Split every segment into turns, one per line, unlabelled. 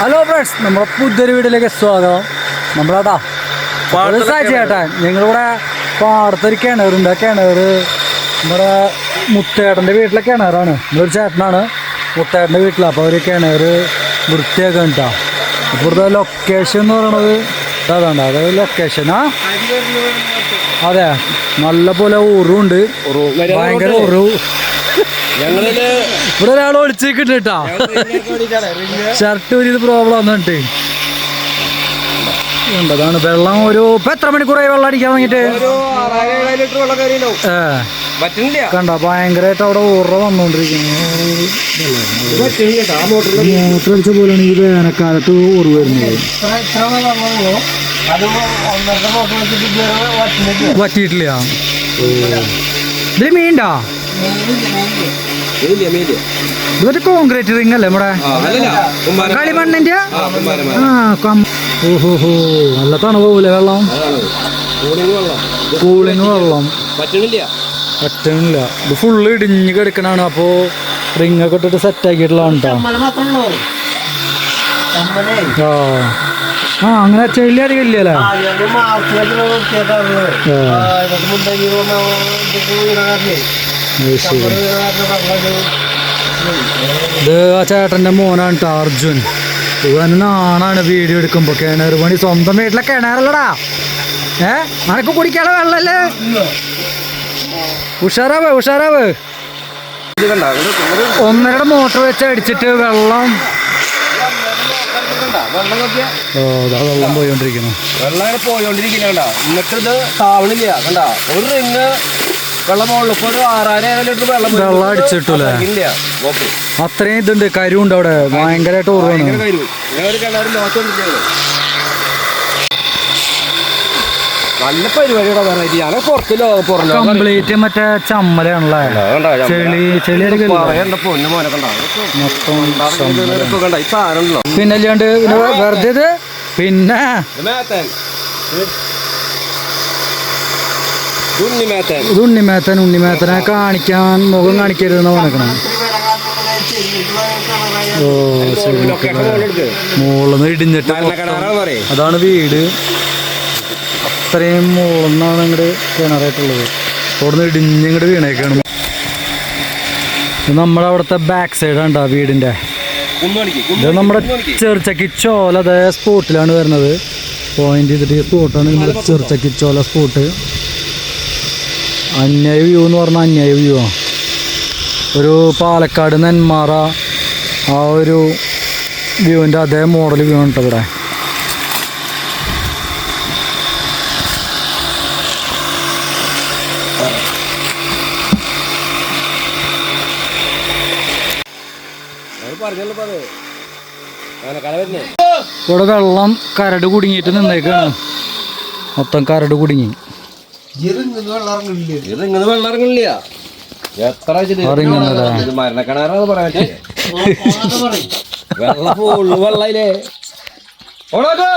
Hello friends നമ്മുടെ പുതിയൊരു വീട്ടിലേക്ക് സ്വാഗതം. നമ്മളാട്ടാ ചേട്ടാ ഞങ്ങളിവിടെ പാടത്തൊരു കിണറുണ്ട്. ആ കിണർ നമ്മുടെ മുത്തേട്ടന്റെ വീട്ടിലെ കിണറാണ്. നമ്മളൊരു ചേട്ടനാണ് മുത്തേട്ടന്റെ വീട്ടിൽ അപ്പോൾ ഒരു കിണർ വൃത്തിയാക്കാൻ കേട്ടോ ഇപ്പോഴത്തെ ഇവിടുത്തെ ലൊക്കേഷൻ എന്ന് പറയണത് അതാണ്ട അതായത് ലൊക്കേഷനാ അതെ നല്ല പോലെ ഉറുണ്ട് ഭയങ്കര ഉറു ഇവിടെ ഒരാൾ ഒളിച്ചേക്കിട്ട് കേട്ടാ. ഷർട്ട് ഒരു പ്രോബ്ലം വന്നിട്ട് അതാണ് വെള്ളം ഒരു ഇപ്പൊ എത്ര മണിക്കൂറായി വെള്ളം അടിക്കാൻ തുടങ്ങിട്ട്
പറ്റുന്നില്ല.
കണ്ട ഭയങ്കരമായിട്ട് അവിടെ ഉറ വന്നോണ്ടിരിക്കുന്നു. മൂത്രടിച്ച പോലെയാണ് ഈ വേനൽക്കാലത്ത് ഉറവ് വരുന്നത്.
മോട്ടർ
പറ്റിയിട്ടില്ല ഇതിൽ മീൻണ്ടാ ഇതൊരു കോൺക്രീറ്റ് റിംഗ് അല്ലേ നമ്മുടെ?
ആ
കളിമണ്ണിന്റെ?
ഓഹോഹോ
ആ നല്ല തണുപോലെ വെള്ളം.
കൂളിങ് വെള്ളം. ഇത്
കൂളിങ് വെള്ളം.
പറ്റണില്ല.
പറ്റണില്ല. ഇത് ഫുള്ള് ഇടിഞ്ഞ് കിടക്കണാണ്. അപ്പോ റിങ് ഒക്കെ ഇട്ടിട്ട് സെറ്റ് ആക്കിയിട്ടുള്ളതാണ് കേട്ടോ ആ. ആ അങ്ങനെ ചെല്ലി അധികം ഇല്ലല്ലേ ശരി ഇത് ആ മോനാണ് അർജുൻ. ഇവൻ നാണാണ് വീഡിയോ എടുക്കുമ്പോ കിണർ പണി. സ്വന്തം വീട്ടിലെ കിണറല്ലടാ. ഏ? അനക്ക് കുടിക്കാനുള്ള വെള്ളല്ലേ? ഉഷാറാവ് ഉഷാറാവ്. ഒന്നരയുടെ മോട്ടർ വെച്ച് അടിച്ചിട്ട് വെള്ളം.
വെള്ളം
ദാ വെള്ളം പോയോണ്ടിരിക്കുന്നു.
വെള്ളം ഇങ്ങനെ പോയോണ്ടിരിക്കുന്ന കണ്ട ഇത് താവണില്ല. കണ്ട ഒരു റിങ് വെള്ളം മുകളിൽ ആറായിരം ലിറ്റർ വെള്ളം? ഇല്ല
അത്രയും ഇതുണ്ട് കരുണ്ട് അവിടെ. ഭയങ്കരമായിട്ട് ഉറവാണ്
നല്ല പരിപാടിയുടെ ഞാൻ പുറത്തിലോ
കംപ്ലീറ്റ് മറ്റേ ചമ്മലാണല്ലേ? ചെളി ചെളി
പൊന്നു
അല്ലാണ്ട് വെറുതെ പിന്നെ?
ഇത് മേത്തൻ ഇത് ഉണ്ണിമേത്തൻ
ഉണ്ണിമേത്തനെ കാണിക്കാൻ മുഖം കാണിക്കരുതെന്ന് പറഞ്ഞേക്കണം ഓ മുകളിന്ന് ഇടിഞ്ഞിട്ട് അതാണ് വീട്. അത്രയും മുകളിന്നാണ് ഇങ്ങോട്ട് കിണറായിട്ടുള്ളത്. അവിടുന്ന് ഇടിഞ്ഞിങ്ങോട്ട് വീണേക്കാണ്. ഇത് നമ്മുടെ അവിടുത്തെ ബാക്ക് സൈഡാണ് വീടിന്റെ
കുന്നോണിക്ക്
ഇത് നമ്മുടെ ചെറുച്ചക്കി ചോല അതേ സ്പോട്ടിലാണ് വരുന്നത്. പോയിന്റ് ചെയ്തിട്ട് സ്പോട്ടാണ് നമ്മുടെ ചെറുച്ചക്കി ചോല സ്പോട്ട് അന്യായ വ്യൂ എന്ന് പറഞ്ഞാൽ അന്യായ വ്യൂ ആണ് ഒരു പാലക്കാട് നെന്മാറ ആ ഒരു വ്യൂവിന്റെ അതേ മോഡൽ വ്യൂ ഉണ്ട് ഇവിടെ. ഇവിടെ വെള്ളം കരട് കുടുങ്ങിയിട്ട് നിന്നേക്കാണ്. മൊത്തം കരട് കുടുങ്ങി.
ഇത് ഇങ്ങനെ വെള്ളം ഇറങ്ങണില്ല എത്ര വെച്ചിട്ട്
ഇറങ്ങുന്നതാ.
ഇത് മരണക്കിണറാന്ന് പറയാൻ പറ്റില്ല വെള്ളം ഫുള്ള് വെള്ളയിലേ ഓണാക്ക്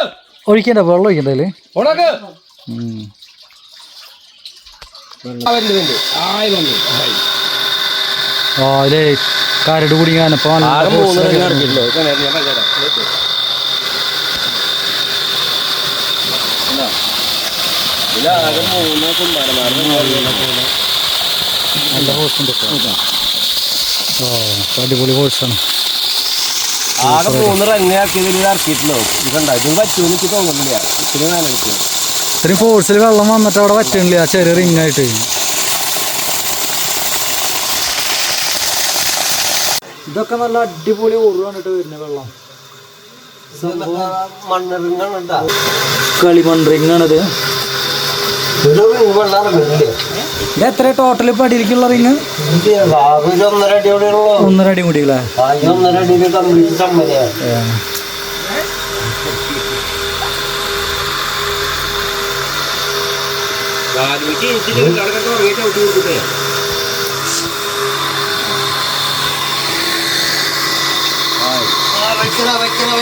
ഒഴിക്കണ്ട വെള്ളം ഒഴിക്കണ്ട
ഓണാക്ക്.
ആ അല്ലേ കരട് കുടുങ്ങിയാണ് ഇപ്പൊ നല്ല
ആകെ മൂന്ന്
force
റിങ്
ആക്കി.
ഇറക്കിയിട്ടുള്ളൂ കിണറിൽ ഞാൻ പറഞ്ഞുതരാം. നോക്ക്. കണ്ടോ? ഇതിലാകെ മൂന്ന് കുമ്പാരന്മാരുടെ
നല്ല ഹോഴ്സ് ഉണ്ട് ഇപ്പൊ. ഓ അടിപൊളി ഹോഴ്സാണ്
ആകെ മൂന്ന് റങ്ങ് ആക്കിയതിൽ ഇത് ഇറക്കിയിട്ടുള്ളൂ ഇത് കണ്ട? ഇത് പറ്റുമെന്ന് എനിക്ക് തോന്നുന്നില്ല. ഇത്തിരി നേരം എടുക്കും
ഇത്രയും ഫോഴ്സിൽ വെള്ളം വന്നിട്ട് അവിടെ പറ്റണില്ല ആ ചെറിയ റിങ് ആയിട്ട്. ഇതൊക്കെ നല്ല അടിപൊളി ഉറു കണ്ടിട്ട് വരുന്ന വെള്ളം. കളിമൺ റിങ് ആണിത്.
വെള്ളം ഇറങ്ങുന്നില്ലേ
ഇത് എത്ര ടോട്ടൽ ഇപ്പൊ അടിയിലേക്കുള്ള റിങ്
ഒന്നര
അടി
കൊടുത്തിട്ടേ
വെക്കണ വെക്കണ?